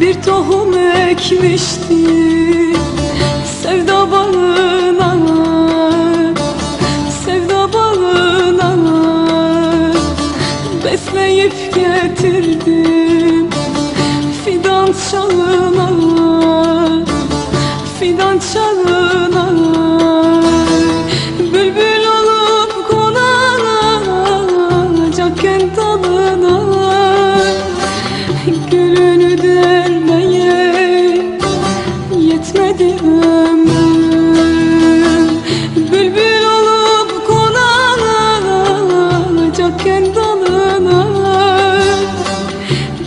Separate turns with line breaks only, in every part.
bir tohum ekmiştim Sevda bağına Sevda bağına Besleyip getirdim. Fidan çağına Fidan çağına Bülbül olup konacakken dalına. Gülünü ömrüm Bülbül olup konacakken dalına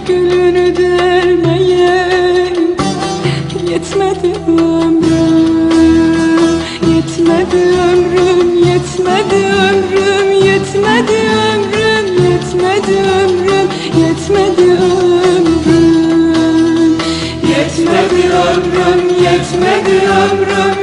Gülünü dermeye yetmedi ömrüm Yetmedi ömrüm, yetmedi ömrüm, yetmedi ömrüm, yetmedi ömrüm, yetmedi ömrüm,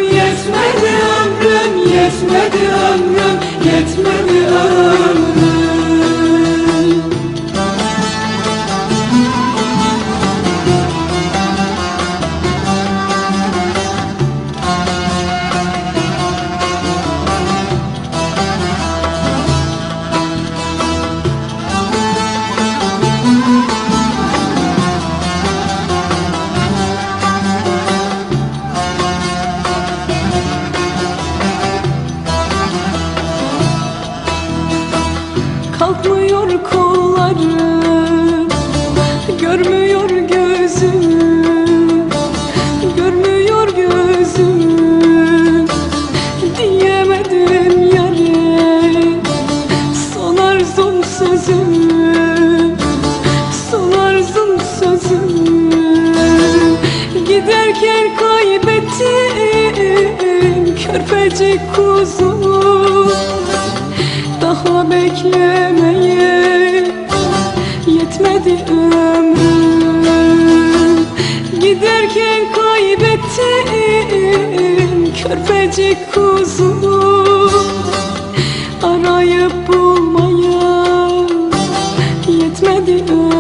Giderken kaybettim Körpecik kuzum daha beklemeye yetmedi ömrüm. Giderken kaybettim körpecik kuzumu Arayıp bulmaya yetmedi ömrüm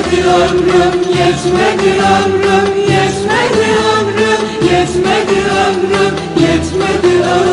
Yetmedi ömrüm, yetmedi ömrüm, yetmedi ömrüm, yetmedi ömrüm, yetmedi ömrüm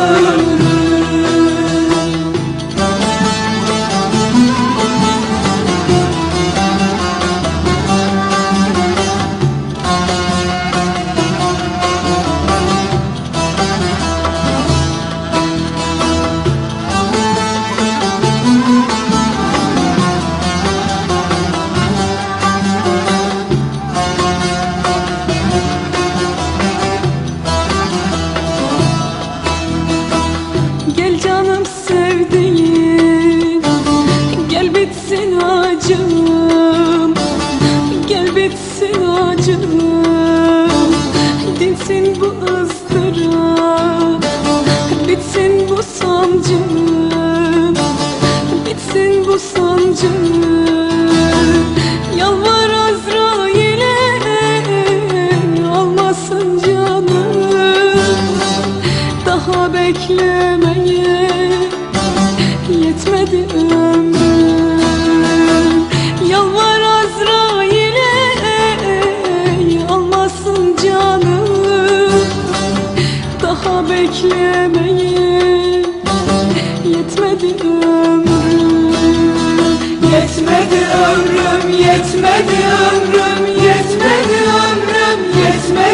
bitsin acım Dinsin bu ızdırap. Bitsin bu sancım Bitsin bu sancım Yalvar Azrail'e Almasın canım. Daha beklemeye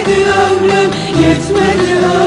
yetmedi ömrüm, yetmedi ömrüm